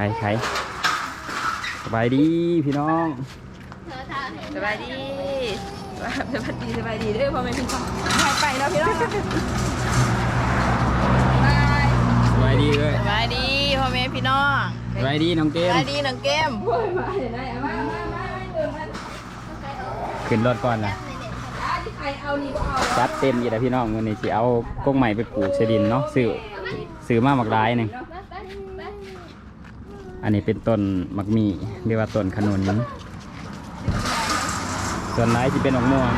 ใครใครสบายดีพี่น้องสบายดีสบายดีสบายดีเด้อพ่อแม่พี่น้องหายไปแล้วพี่น้องบายสบายดีเลยสบายดีพ่อแม่พี่น้องสบายดีน้องเกสมบายดีน้องเกมโอ้ยมาเห็นไหมมามามาเดินมาขึ้นรถก่อนนะอะที่ใครเอานี่ก็เอาจัดเต็มอยู่แล้วพี่น้องวันนี้สิเอากงใหม่ไปปลูกเสดินเนาะซื้อซื้อมาหมักร้ายหนึ่ง อันนี้เป็นต้นมักมีเรียกว่าต้นขนุนส่วนร้ายที่เป็นหมกม่วง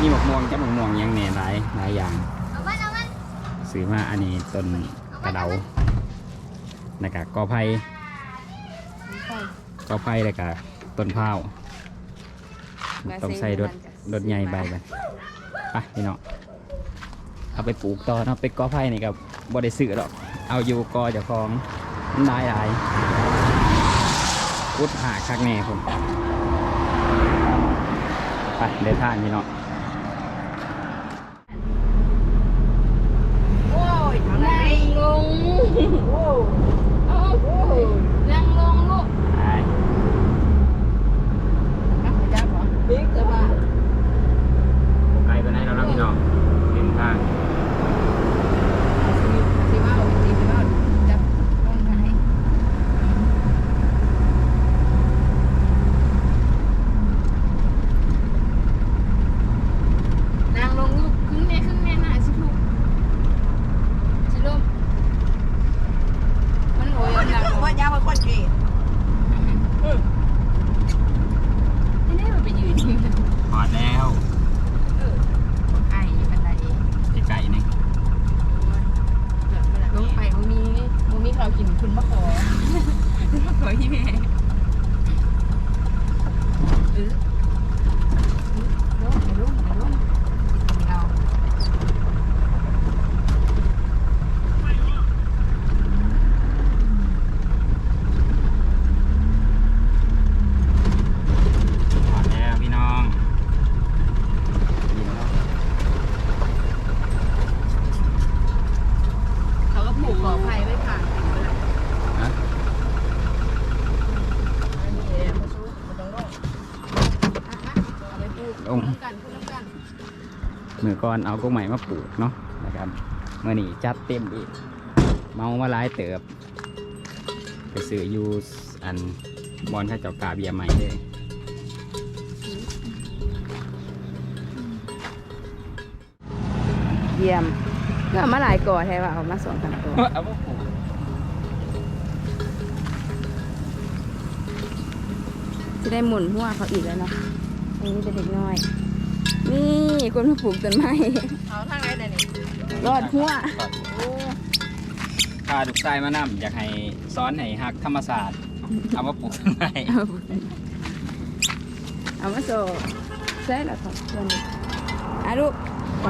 นี่หมกม่วงจะหมกม่วงยังเนี่ยหลายหลายอย่างซื้อมาอันนี้ต้นกระเดาแล้วก็กอไผ่กอไผ่แล้วก็ต้นพร้าวต้องใส่รถรถใหญ่ใบไปไปพี่น้องเอาไปปลูกต่อเนาะไปกอไผ่นี่กับบริสุทธิ์หรอกเอาอยู่กอจ้าของมันหลายหลาย อุดหาคักแน่ผมไปเดินทางพี่น้อง โอ้ยนั่งลงโอ้เอาเอานั่งลงลูก ไป อะไปจับเหรอบิ๊กจะมา ไกลไปไหนแล้วนะพี่น้องเดินทาง สิว่าเอาสิว่าจับลงไหน นางลงลูกครึ่งแม่ครึ่งแม่น่ะสิลูกสิลูกมันโอยนางลง ว่ายาวมันคนเกลียด นี่ได้มันไปยืนนี่ หอดแล้ว ไอ้บันได ไกลๆนึง ลงไปมันมีมันมีข้าวกินคุณมะขอมะขอที่แม่เออลงลงลงเอา หอดแล้วพี่น้องนี่เนาะ เขาก็ผูกขอภัยไว้ค่ะ ฮะ อันนี้เองมาสู้มาต้องลงเอาไปปลูก ลง น้ำกันคุณน้ำกัน มือก่อนเอากงใหม่มาปลูกเนาะนะครับเมื่อนี้จัดเต็มอีกเมามาหลายเติบ ไปซื้ออยูอันบอลข้าเจ้ากาเบียร์ใหม่เลยเยี่ยมก็มาหลายก่อแท้ว่าเอามาสองสามก่อเอามาปลูกจะได้หมุนหัวเขาอีกแล้วเนาะอันนี้เป็นเด็กน้อย นี่คนมาปลูกต้นไม้เอาทางไหนเนี่ยรอดหัวพาลูกชายมานำอยากให้ซ้อนให้ฮักธรรมศาสตร์เอามาปลูกต้นไม้เอาเอามาโซ่ใช่แล้วครับส่วนนี้อะลูกไป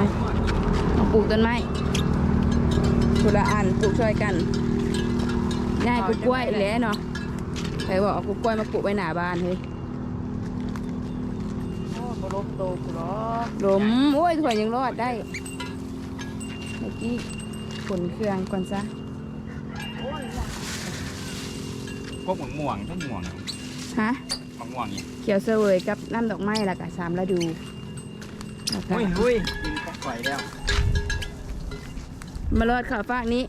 มาปลูกต้นไม้คนละอันปลูกช่วยกันง่ายกูกล้วยแหล้วเนาะใครบอกเอากูกล้วยมาปลูกไว้หน้าบ้านเฮ้ยโอ้บล้ม โตกูหรอหลมโอ้ยถั่วยังรอดได้ เมื่อกี้ขนเครื่องก่อนซะพวกหมวงม่วงต้นม่วงฮะมะม่วงนี่เขียวเสวยกับน้ำดอกไม้แล้วก็สามฤดูแล้วก็อุ้ยอุ้ยกินก็ไฟแล้วมารอดข่าวฟากนี้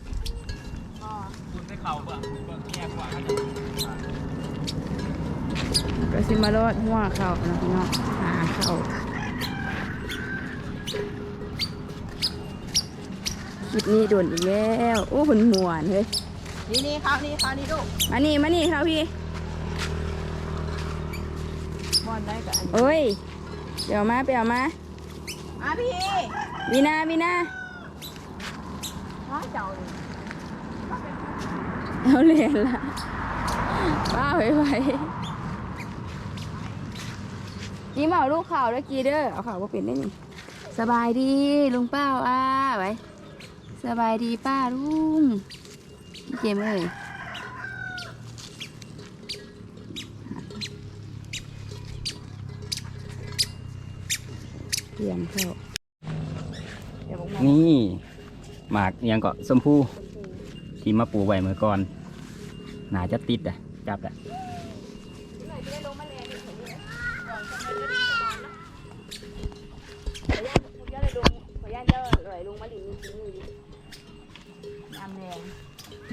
คุณได้เข่าเบื่อเบื่อแย่กว่าเขาจะ ก็สิมารอดหัวเข่าเนาะพี่น้องหาเข่าคลิปนี้โดนอีกแล้วโอ้ผนหมวนเฮ้ยนี่นี่ข้าวนี่ข้าวนี่ลูกมานี่มานี่ครับพี่บอลได้กับอันนี้เอ้ยเดี๋ยวมาไปเอามาอะพี่วีนาวีนาข้าวเจ้าเลยเอาเหรียญละป้าไว้ไว้ กี้มาเอาลูกข่าวแล้วกีเด้อเอาข่าวว่าเป็นได้นี่สบายดีลุงเป้าอ้าไว้สบายดีป้าลุงเกมเอ้ยเตรียมเข้านี่หมากยังเก็สมพูที่มาปูไว้เมื่อก่อนหนาจะติดอะจับอะ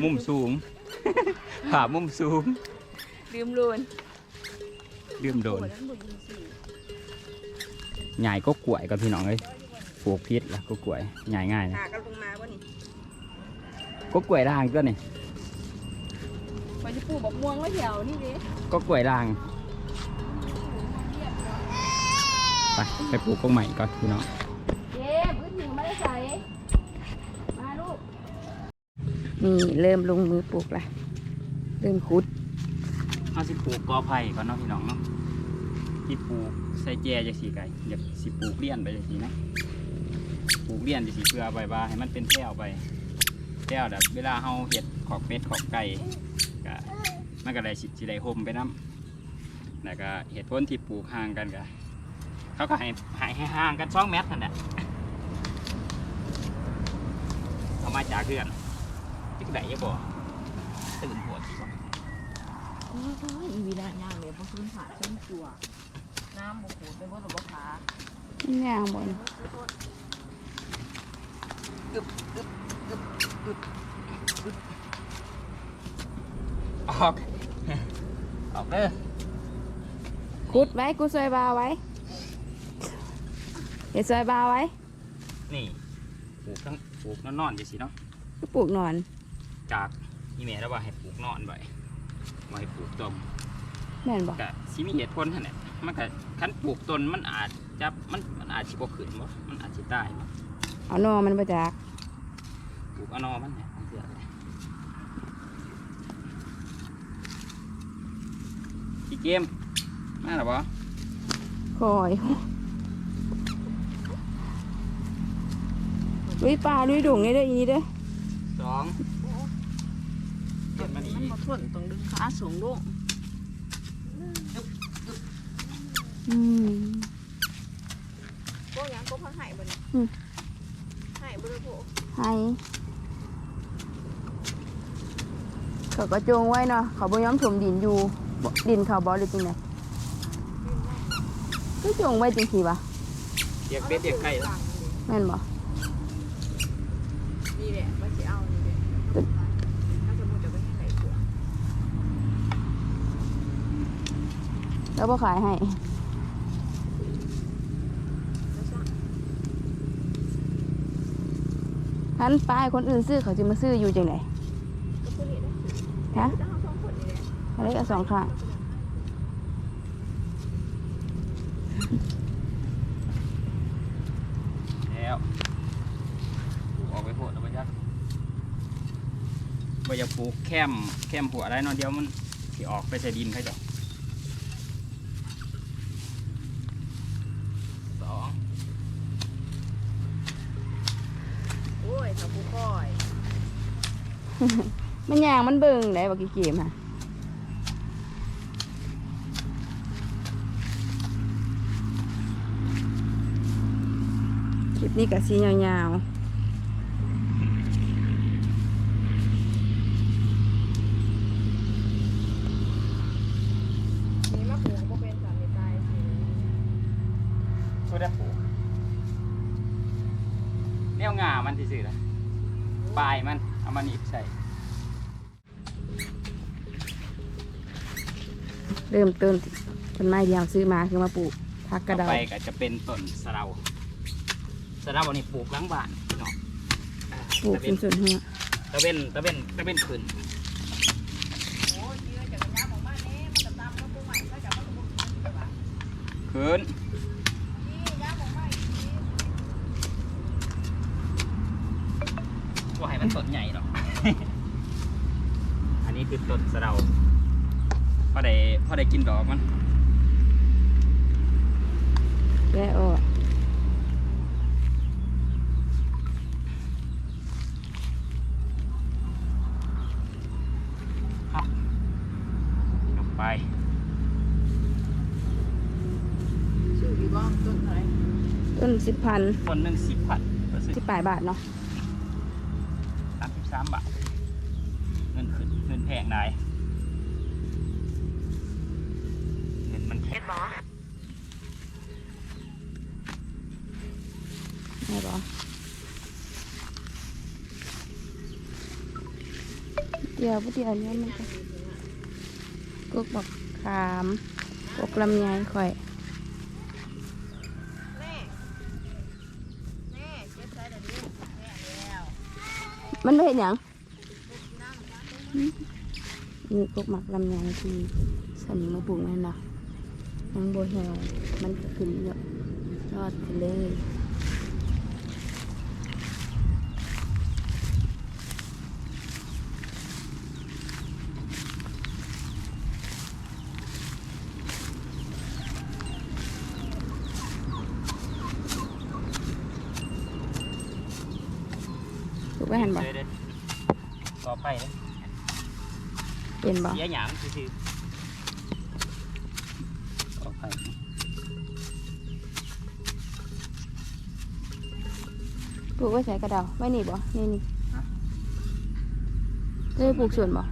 มุมสูง ผามุมสูง ลืมลูนลืมโดนโอ้นั้นบุญยิงสี่ใหญ่ก็กล้วยกับพี่น้องเอ้ยปลูกพิษละก็กล้วยใหญ่ง่ายนะหากันลงมาบ่นี่ก็กล้วยด่างก็นี่พอจะปลูกบอกม่วงไว้แถวนี่ดิก็กล้วยด่างไปไปปลูกกงใหม่ก่อนพี่น้อง เจ๊พื้นหนึ่งไม่ได้ใส่มาลูก นี่เริ่มลงมือปลูกละเริ่มขุดเอาสิปลูกกอไผ่ก่อนเนาะพี่น้องเนาะที่ปลูกใส่แจจะสีไก่อยากสิปลูกเลี้ยนไปจะสีนะปลูกเลี้ยนจะสีเพื่อใบว่าให้มันเป็นแถวไปแถวแบบเวลาเฮาเห็ดขอกเป็ดขอกไก่ก็มันก็ได้สิสิได้ห่มไปน้ำแล้วก็เหตุผลที่ปลูกห่างกันก็เขาก็ให้ให้ห่างกันสองเมตรนั่นแหละเอามาจากเพื่อน จิกได้ยังบ่ตื่นหัวสิบ่โอ้ยอีวีน่าย่างเลยเพราะพื้นผ่าเส้นจั่วน้ำบุกหูเป็นพวกสมบัติขานี่ยบนออกออกเด้อขุดไว้กูซอยบาไว้เดี๋ยวซอยบาไว้นี่ปลูกทั้งปลูกนอนๆอยู่สิเนาะก็ปลูกหนอน จากอีเมลแล้วว่าให้ปลูกนอนไว้บ่ให้ปลูกต้นแม่นบอกก็สิมีเหตุผลหั่นแหละมันก็คันปลูกต้นมันอาจจะมันมันอาจสิบ่ขึ้นบ่มันอาจสิตายบ่เอาหนอมันมาจากปลูกเอานอมันเนี่ยเสือเลยพี่เกมมาหรอบ่คอยลุยปลาลุยดุ่งนี่เด้ออีนี่เด้อสองเก็ บมันอีมันกมาทนต้องดึงขาสูงลงอืมพวกยังก็พังหายบนอืมหายบนพวกให้เขาก็จงไว้เนาะเขาบ่ยอมถมดินอยู่บ่ดินเขาบ่หรือจังไดก็จงไว้จังซี่วะเรียกเป็ดเรียกไก่แล้วแม่นบ่ นี่แหละว่าจะเอานี่แหละถ้าสมมติจะไปให้ไหนตัว แล้วบ่ขายให้หันไปให้คนอื่นซื้อเขาจะมาซื้ออยู่จังไดก็พูดนี่นะฮะองเอาสองคนนี่แหละอะไรก็สองข้างแล้วปลูกออกไปโพดแล้วไปยักบ่อยากปลูกแคมแคมหัวอะไรนอนเดียวมันสิออกไปใส่ดินใครดอกสอง โอ้ยถ้าผู้คอย มันยางมันเบิ่งได้บอกกี่เกมค่ะคลิปนี้กะซียาวมาผูกก็เป็นสามในตายสิ ช่วยได้ปลูกแนวงามันซื่อๆนะปลายมันเอามาหนีบใส่ ๆ เริ่มต้นต้นไม้ที่เราซื้อมาคือมาปลูกพักกระต่อเดาไปก็จะเป็นต้นสะเดาสะเดาอันนี้ปลูกหล้างบ้านพี่น้องอ่าปลูกตะเป็เวนนส่วนหัวตะเวนตะเวนตะเวนขึ้นโอ้ยเยอะจากกระยาของบ้านนี้มันจะตามแล้วผู้ใหม่ก็จะมาสมมติว่าขึ้นนี่ยาของบ้านว่าให้มันต้นใหญ่หรอก อันนี้คือต้นสะเดาพ อได้พอได้กินดอกมันแย่ออกลงไปชื่อดีบ้างต้นอะไรต้นสิบพันต้นหนึ่งสิบพันเปอร์เซ็นที่ต์ปลายบาทเนาะสามสิบสามบาท เงินขึ้นเงินแพงได้ ได้ปะเดี๋ยวผู้เดียวเนี้มันจะกกบักขามกกลำไยข่อยมันไม่เห็นหยังนี่กกหมักลำไยที่สันมาปลูกนั่นนะ ยังโบแหวมันก็ขึ้นเยอะยอดทะเลปลูกไว้หันบ่เด้อต่อไปเด้อเป็นบ่เสียหยามซื่อๆต่อ ปลูกไว้ใส่กระเดาไว้นี่บ่นี่นี่จะได้ปลูกสวนบ่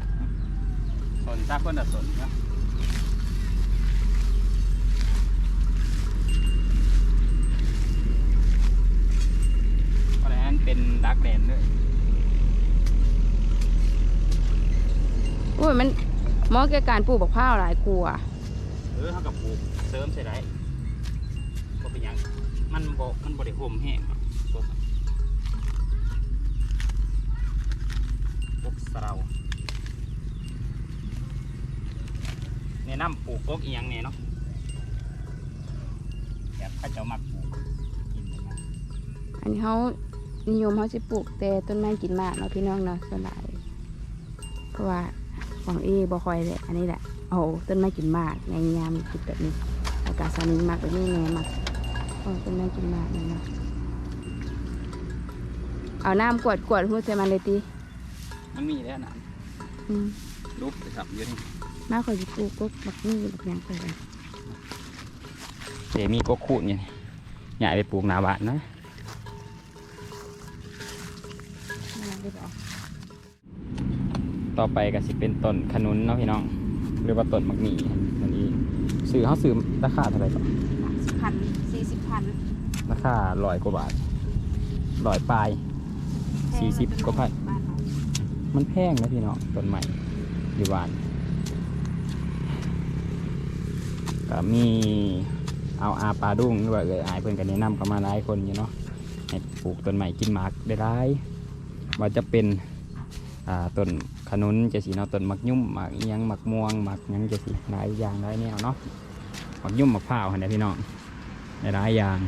สนถ้าเพิ่นน่ะสนเนาะเพราะฉะนั้นเป็นดักแดนด้วยโอ้ยมันเหมาะแก่การปลูกบักพร้าวหลายกลัวาเออเขากับปลูกเสริมใส่ได้ก็เป็นหยังมันบ่มันบ่ได้ห่มแห้งหรอกพวกพวกสะเราแนะนำปลูกกกอีหยังเนี่ยเนาะแบบเข้าเจ้ามักปลูกกินนะอันนี้เขานิยมเขาจะปลูกแต่ต้นไม้กินมากเนาะพี่น้องเนาะสลายเพราะว่าของเอบ่คอยเลยอันนี้แหละเอาต้นไม้กินมากในยามจุดแบบนี้ อากาศสานิมากแบบนี้แน่มากเอาต้นไม้กินมากนี่เนาะเอาน้ำกวดกวดหัวใจมันเลยตีมันมีแล้วนะอืมรูปไปครับอยู่นี่ มาคอยจะปลูกก็บักนี่บักหยังไปกันเดี๋ยวมีกกขูดเนี่ยใหญ่ไปปลูกหนาบ้านนะน่ารักได้ปะต่อไปก็สิเป็นต้นขนุนเนาะพี่น้องหรือว่าต้นมักหมี่อันนี้ซื้อเขาซื้อราคาเท่าไหร่ต่อสิบพันสี่สิบพันราคาร้อยกว่าบาทร้อยปลายสี่สิบกว่าพันบ้านเรามันแพงนะพี่น้องต้นใหม่อยู่บ้าน ก็มีเอาอาปลาดุ้งหรือว่าเอ่ยอายเพื่อนกันแนะนำเข้ามาหลายคนอยู่เนาะให้ปลูกต้นใหม่กินหมากได้หลายว่าจะเป็นต้นขนุนจะสีเนาะต้นมักยุ่มหมากยังหมักม่วงหมักยังจะสีหลายอย่างหลายแนวเนาะหมักยุ่มหมักพร้าเห็นไหมพี่น้องได้หลายอย่าง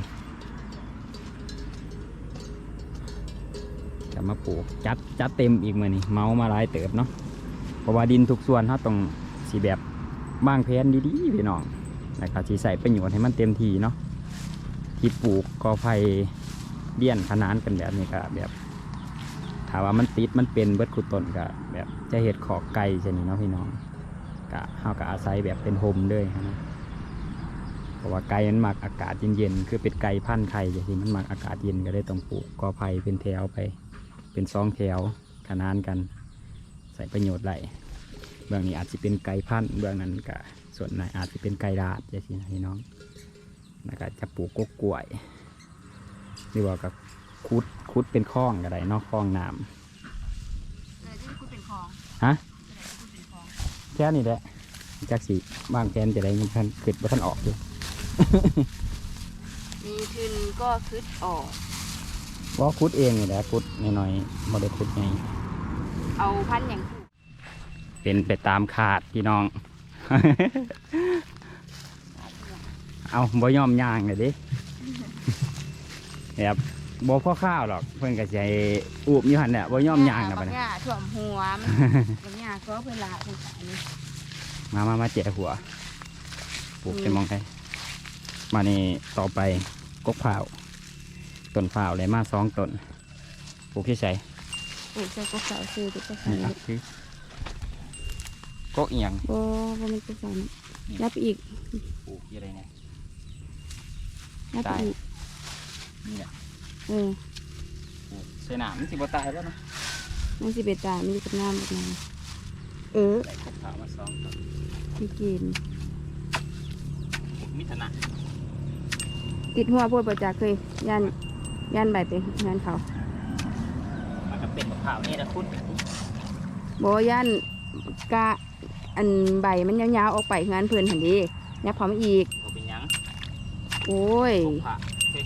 จะมาปลูกจัดจัดเต็มอีกมือนี่เมามาหลายเติบเนาะเพราะว่าดินทุกส่วนเขาต้องสีแบบบ้างแผนดีๆพี่น้อง แล้วก็สีใส่ประโยชน์ให้มันเต็มที่เนาะที่ปลูกกอไผ่เลี้ยนขนานกันแบบนี้ก็แบบถามว่ามันติดมันเป็นเบิดขุดต้นก็แบบจะเห็ดขอกไก่ใช่นี่เนาะพี่น้องก็เฮาก็อาศัยแบบเป็นโฮมเลยนะเพราะว่าไก่มันมักอากาศเย็นๆคือเป็นไก่พันธุ์ไข่จะสิมันมักอากาศเย็นก็ได้ต้องปลูกกอไผ่เป็นแถวไป เป็นซองแถวขนานกัน ใส่ประโยชน์ไรเบื้องนี้อาจจะเป็นไก่พันธุ์เบื้องนั้นก็ ส่วนไหนอาจจะเป็นไก่ดาดจะสินะพี่น้องแล้วก็จะปลูกกกกล้วยหรือว่ากับคุดคุดเป็นคลองก็ได้เนอกคลองน้เลยที่คุณเป็นคลองำฮะแค่นี้แหละจักสีบางแกนจะได้ยังทันขึ้นว่าท่านออกอยู่มีทุนก็คืดออก ว่าคุดเองนี่แหละคุดน้อยๆบ่ได้คุดไง เอาพันธุ์อย่างถูกเป็นไปตามขาดพี่น้อง เอาบ่ยอมย่างเลยดิแบบบ่พ่อข้าวหรอกเพิ่นก็สิให้อูบอยู่หั่นแหละบ่ยอมย่างนะบับัดกนี้หญ้าถ่วมหัวมันบักหญ้าก็เพื่อลาคุณสายนี่มามามาแจกหัวปลูกจะมองไปมานี่ต่อไปกกเผาวต้นเผาวเลยมาสองต้นปลูกที่ใส่ปลูกใส่กบเสาซื้อตุ๊กตานี่นี่อะคือ กกเอียงโอ้บ่มันจะสั่นยับไปอีกปลูกยี่อะไรเนี่ยยับไปอีกนี่แหละเออปลูกใส่หนามมันสิบ่ตายแล้วเนาะมันสิเป็นตามันอยู่กับน้ำแบบนั้นเออใส่กกเผาวมาสองต้นพี่กินมิถนะติดหัวโพดประจักเคยยันยันใบเป็นงานเขา มันก็เป็นมะพร้าวนี่นะคุณบยันกะ อันใบมันยาวๆออกไปงานเพื่อนหันดียับพร้อมอีกบ่เป็นหยังโอ้ยปลูกผักเฮ้ย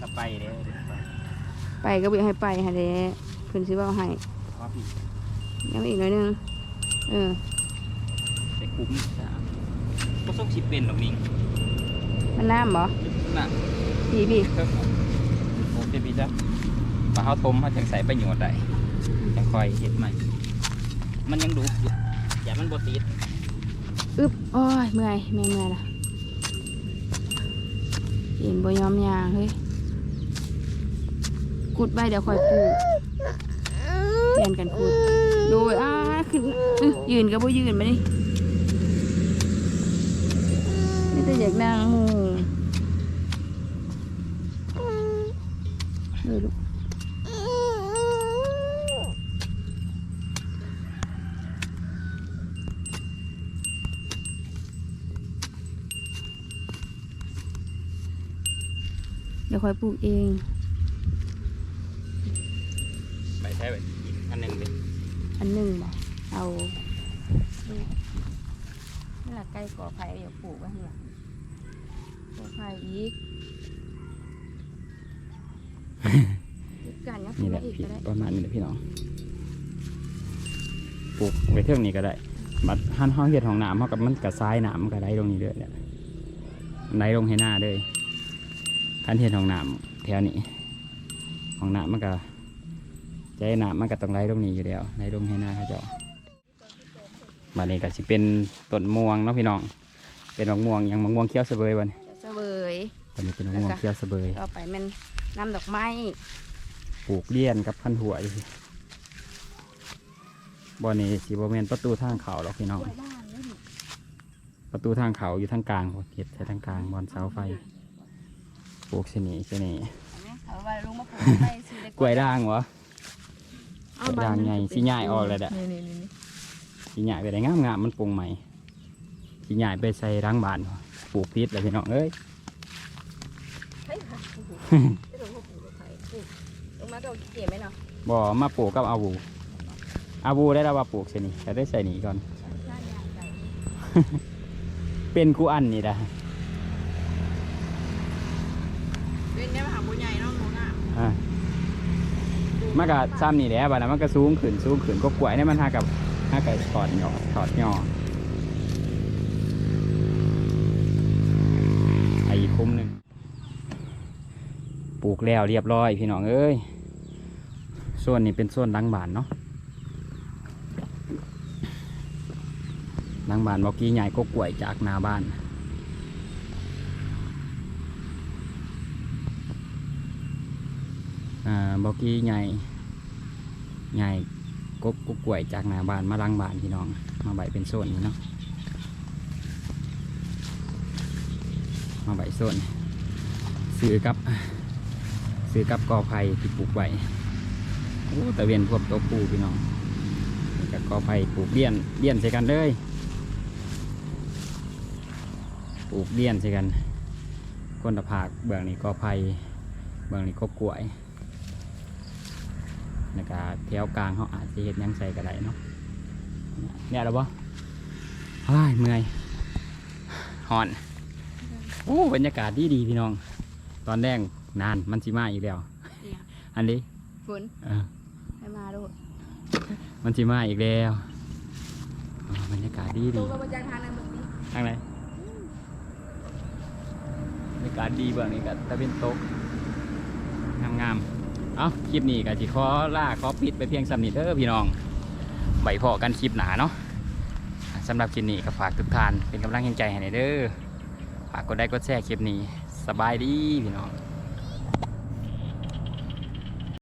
สไปเด้อไปก็บ่ให้ไปฮะเด้เพิ่นสิเว้าให้เพราะพี่ยังอีกหน่อยหนึงเออไปคุ้มจ้ะก็ต้องชิปเป็นหรอกนิ่งมันน้ำบ่น่ะพี่พี่เพิ่มโอเคพี่จ้ะมาเฮาต้มเฮาจังใส่ประโยชน์ได้จังค่อยเฮ็ดใหม่ มันยังดุอยู่อย่า มันบ่ติดอึบโอ้ยเมื่อยเมื่อยเมื่อยละเห็นบยอมยางเฮ้ยกุดใบเดี๋ยวคอยปูเปลี่ยนกันกุดโดยอ้าขึ้นยืนก็บ่ยืนมาดินี่แต่อยากนั่งมู่เลยลูก ดี๋ยวค่อยปลูกเองไปใช้ไปอีกอันหนึงดิอันหนึ่งบ่เอานี่นี่แหละใกล้ก่อไผ่เดี๋ยวปลูกไว้ข้างหลังก่อไผ่อีกอีกกันยังปลูนี่กแหละอีกพี่ก็ได้ประมาณนี้แหละพี่น้องปลูกไว้เท่านี้ก็ได้บัดหันห้องเฮ็ดของน้ำเฮากับมันก็ซ้ายน้ำมันก็ได้ลงนี้เด้อเนี่ยมันได้ลงให้หน้าเด้อ คันเฮ็ดของน้ำแถวนี้ของน้ำมันก็ใจน้ำมันก็ต้องไหลลงนี้อยู่แล้วไหลลงให้หน้าเขาเจ้าบัดนี้ก็สิเป็นต้นม่วงเนาะพี่น้อง เป็นมะม่วงหยังมะม่วงเขียวเสบยวันเสวยตอนนี้เป็นมะม่วงเขียวเสบยต่อไปมันน้ำดอกไม้ปลูกเลี้ยนกับพันหัวอยู่สิบ่อนี้สีบแมนประตูทางเขาหรอกพี่น้อง ประตูทางเขาอยู่ทางกลางบ่เห็ดใส่ทางกลางบอนเสาไฟ ปลูกเสนีเสนีเอาไว้ลุงมาปลูกไปซื้อได้กล้วยด่างวะกล้วยด่างไงสีใหญ่ออกเลยแหละนี่นี่นี่นี่สีใหญ่ไปได้งามงามๆมันปรุงใหม่สีใหญ่ไปใส่รังบานปลูกพิษเลยพี่น้องเอ้ยเฮ้ยค่ะโอ้โหไม่รู้ว่าปลูกไผ่ปลูกลงมาก็เก็บไหมเนาะบ่มาปลูกกับอาบูอาบูได้แล้วว่าปลูกเสนีแต่ได้ใส่หนีก่อนชาติยางใส่เป็นกูอันนี่นะ เป็นเนี่ยมาหาบุญใหญ่เนาะหนูน่ะอ่ามันก็ซ้ำนี่แหละบัดนั้นมันก็สูงขึ้นสูงขึ้นก็กล้วยเนี่ยมันหากับหากับถอดหยอดถอดหยอดไอ้คุ้มหนึ่งปลูกแล้วเรียบร้อยพี่น้องเอ้ยส่วนนี้เป็นส่วนลังบานเนาะลังบานบอกกี้ใหญ่ก็กล้วยจากนาบ้าน อ่า บอกกี้ใหญ่ใหญ่กบกุกกล้วยจากหน้าบ้านมาลังบ้านพี่น้อง มาใบเป็นโซนนี้เนาะมาใบโซนซื้อกับซื้อกับกอไผ่ที่ปลูกไว้โอ้ตะเวียนพวกตัวปูพี่น้องกับกอไผ่ปลูกเลี้ยนเลี้ยนใส่กันเลยปลูกเลี้ยนใส่กันก้นตะผากเบื้องนี้กอไผ่เบื้องนี้กบกล้วย แล้วก็แถวกลางเขาอาจจะเห็นยังใส่ก็ได้เนาะเนี่ยหรอปะเฮ้ยเมื่อยหอนโอ้บรรยากาศดีดีๆพี่น้อง ตอนแรกนานมันสิมาอีกแล้ว อันนี้ฝนเออให้มาดูมันสิมาอีกแล้วอ๋อบรรยากาศดีตูดีก็มาจากทางนั้นแบบนี้ทางไหนบรรยากาศดีเบื้องนี้ก็ตะเป็นตกงามๆ เอาคลิปนี้ก็จิขอล่าขอปิดไปเพียงสำนิดเด้อพี่น้องใบพอกันคลิปหนาเนาะสำหรับคลิปนี้ก็ฝากทุกท่านเป็นกำลังใจให้หน่อยเด้อฝากกดไลค์กดแชร์คลิปนี้สบายดีพี่น้อง